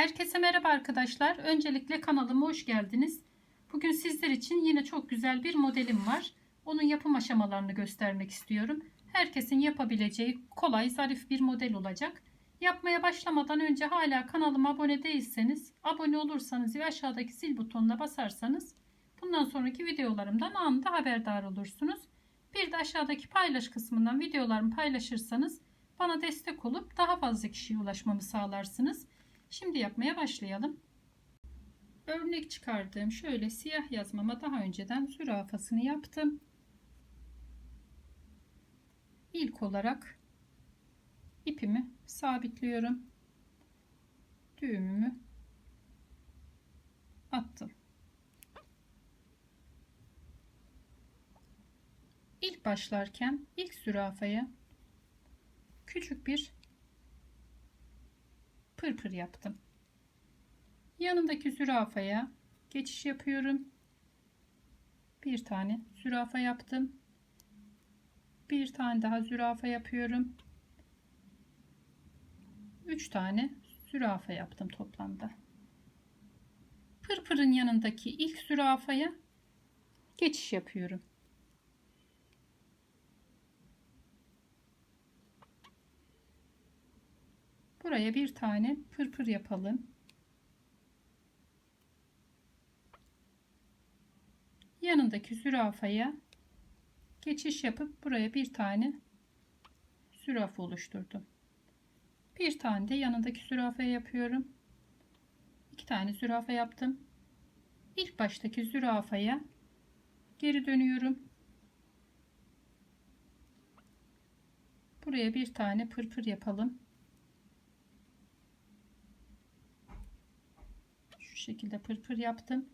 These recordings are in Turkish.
Herkese merhaba arkadaşlar. Öncelikle kanalıma hoş geldiniz. Bugün sizler için yine çok güzel bir modelim var. Onun yapım aşamalarını göstermek istiyorum. Herkesin yapabileceği kolay, zarif bir model olacak. Yapmaya başlamadan önce hala kanalıma abone değilseniz, abone olursanız ve aşağıdaki zil butonuna basarsanız bundan sonraki videolarımdan anında haberdar olursunuz. Bir de aşağıdaki paylaş kısmından videolarımı paylaşırsanız bana destek olup daha fazla kişiye ulaşmamı sağlarsınız. Şimdi yapmaya başlayalım. Örnek çıkardığım şöyle siyah yazmama daha önceden zürafasını yaptım. İlk olarak ipimi sabitliyorum. Düğümümü attım. İlk başlarken ilk zürafaya küçük bir pırpır yaptım. Yanındaki zürafaya geçiş yapıyorum. Bir tane zürafa yaptım. Bir tane daha zürafa yapıyorum. Üç tane zürafa yaptım toplamda. Pırpırın yanındaki ilk zürafaya geçiş yapıyorum. Buraya bir tane pırpır yapalım. Yanındaki zürafaya geçiş yapıp buraya bir tane zürafa oluşturdum. Bir tane de yanındaki zürafaya yapıyorum. İki tane zürafa yaptım. İlk baştaki zürafaya geri dönüyorum. Buraya bir tane pırpır yapalım. Şekilde pırpır yaptım.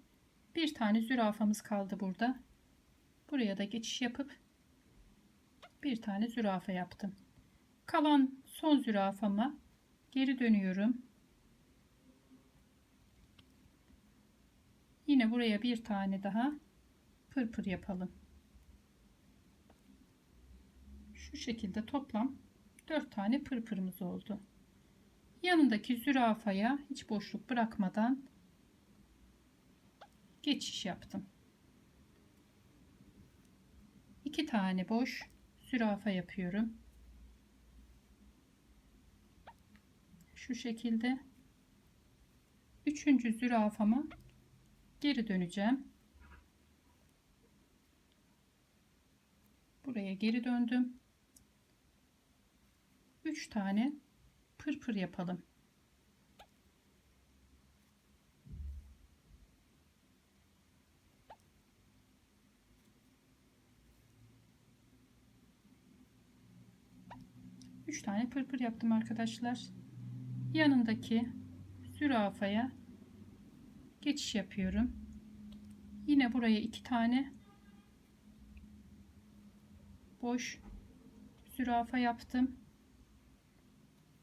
Bir tane zürafamız kaldı burada. Buraya da geçiş yapıp bir tane zürafa yaptım. Kalan son zürafama geri dönüyorum. Yine buraya bir tane daha pırpır yapalım. Şu şekilde toplam 4 tane pırpırımız oldu. Yanındaki zürafaya hiç boşluk bırakmadan geçiş yaptım. İki tane boş zürafa yapıyorum. Şu şekilde üçüncü zürafama geri döneceğim. Buraya geri döndüm. Üç tane pırpır yapalım. 3 tane pırpır yaptım arkadaşlar. Yanındaki zürafaya geçiş yapıyorum. Yine buraya 2 tane boş zürafa yaptım.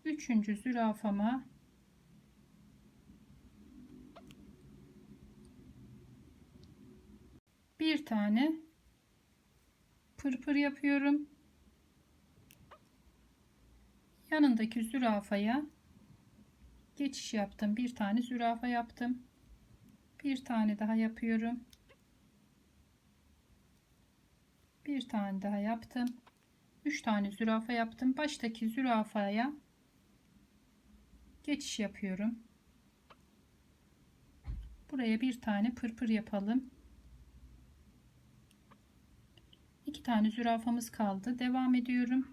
Üçüncü zürafama bir tane pırpır yapıyorum. Yanındaki zürafaya geçiş yaptım. Bir tane zürafa yaptım. Bir tane daha yapıyorum. Bir tane daha yaptım. Üç tane zürafa yaptım. Baştaki zürafaya geçiş yapıyorum. Buraya bir tane pırpır yapalım. İki tane zürafamız kaldı. Devam ediyorum.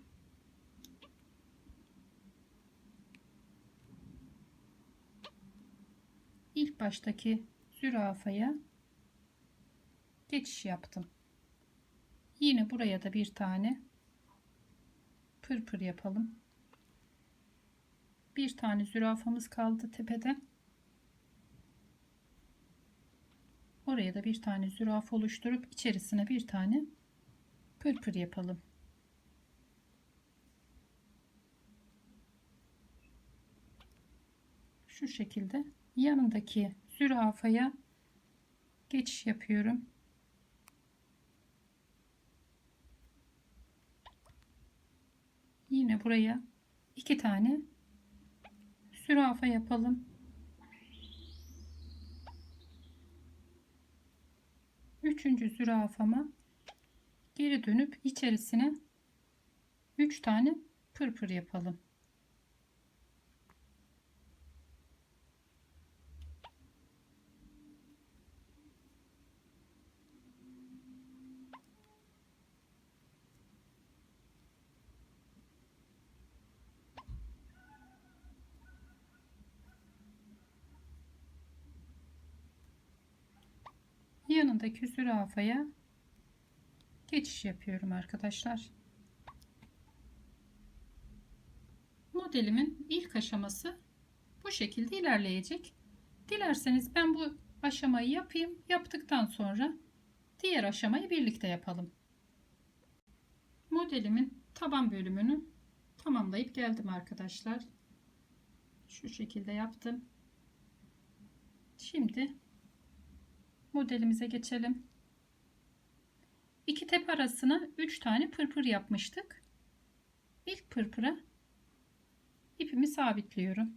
Baştaki zürafaya geçiş yaptım. Yine buraya da bir tane pırpır yapalım. Bir tane zürafamız kaldı tepeden. Oraya da bir tane zürafa oluşturup içerisine bir tane pırpır yapalım. Şu şekilde yanındaki zürafaya geçiş yapıyorum. Yine buraya iki tane zürafa yapalım. Üçüncü zürafama geri dönüp içerisine üç tane pırpır yapalım. Yanındaki zürafaya geçiş yapıyorum arkadaşlar. Modelimin ilk aşaması bu şekilde ilerleyecek. Dilerseniz ben bu aşamayı yapayım. Yaptıktan sonra diğer aşamayı birlikte yapalım. Modelimin taban bölümünü tamamlayıp geldim arkadaşlar. Şu şekilde yaptım. Şimdi modelimize geçelim. İki tep arasına 3 tane pırpır yapmıştık. İlk pırpıra ipimi sabitliyorum.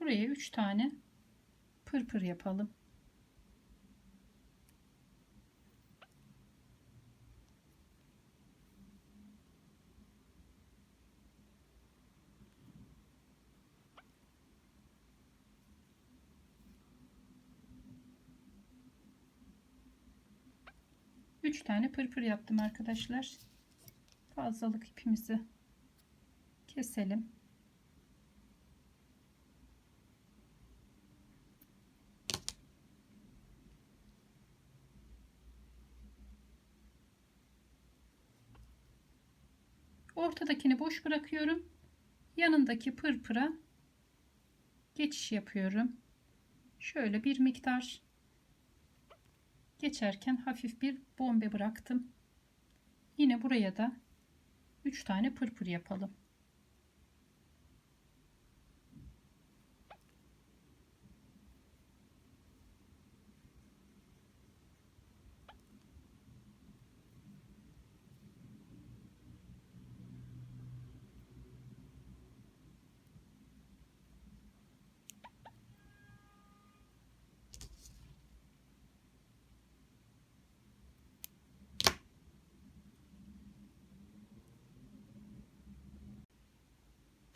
Buraya 3 tane pırpır yapalım. Üç tane pırpır yaptım arkadaşlar. Fazlalık ipimizi keselim. Ortadakini boş bırakıyorum. Yanındaki pırpıra geçiş yapıyorum. Şöyle bir miktar geçerken hafif bir bombe bıraktım. Yine buraya da 3 tane pırpır yapalım.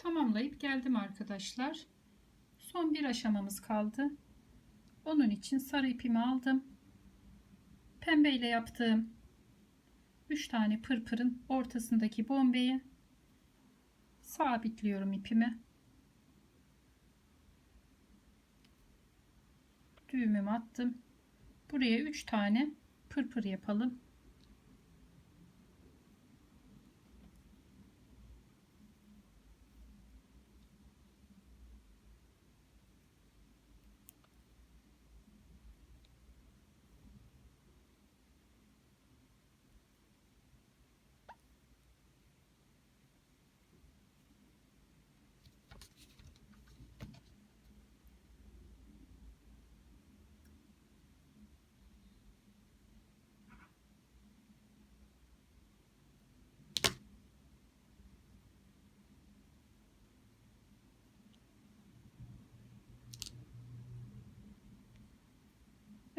Tamamlayıp geldim arkadaşlar. Son bir aşamamız kaldı. Onun için sarı ipimi aldım. Pembe ile yaptığım 3 tane pırpırın ortasındaki bombeyi sabitliyorum ipimi. Düğümümü attım. Buraya 3 tane pırpır yapalım.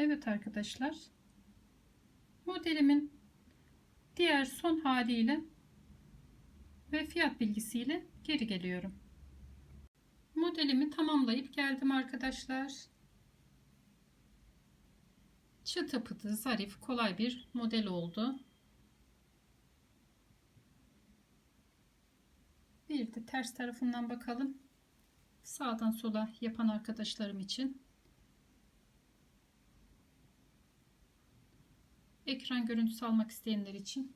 Evet arkadaşlar. Modelimin diğer son haliyle ve fiyat bilgisiyle geri geliyorum. Modelimi tamamlayıp geldim arkadaşlar. Çıtı pıtı, zarif, kolay bir model oldu. Bir de ters tarafından bakalım. Sağdan sola yapan arkadaşlarım için. Ekran görüntüsü almak isteyenler için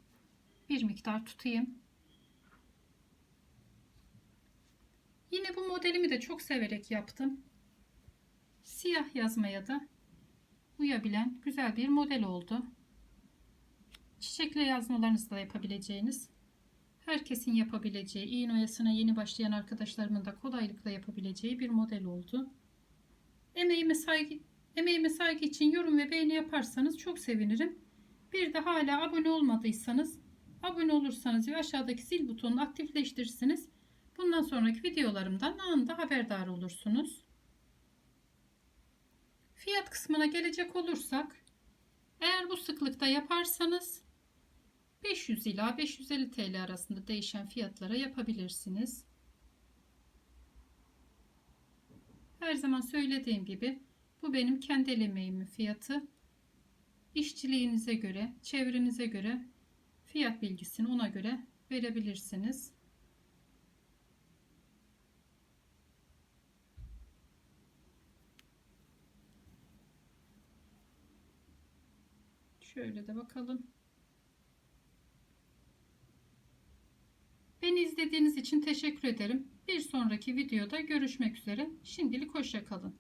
bir miktar tutayım. Yine bu modelimi de çok severek yaptım. Siyah yazmaya da uyabilen güzel bir model oldu. Çiçekle yazmalarınızı da yapabileceğiniz, herkesin yapabileceği, iğne oyasına yeni başlayan arkadaşlarımın da kolaylıkla yapabileceği bir model oldu. Emeğime saygı, emeğime saygı için yorum ve beğeni yaparsanız çok sevinirim. Bir de hala abone olmadıysanız abone olursanız ve aşağıdaki zil butonunu aktifleştirirsiniz. Bundan sonraki videolarımdan anında haberdar olursunuz. Fiyat kısmına gelecek olursak eğer bu sıklıkta yaparsanız 500 ila 550 TL arasında değişen fiyatlara yapabilirsiniz. Her zaman söylediğim gibi bu benim kendi el emeğimin fiyatı. İşçiliğinize göre, çevrenize göre fiyat bilgisini ona göre verebilirsiniz. Şöyle de bakalım. Beni izlediğiniz için teşekkür ederim. Bir sonraki videoda görüşmek üzere. Şimdilik hoşça kalın.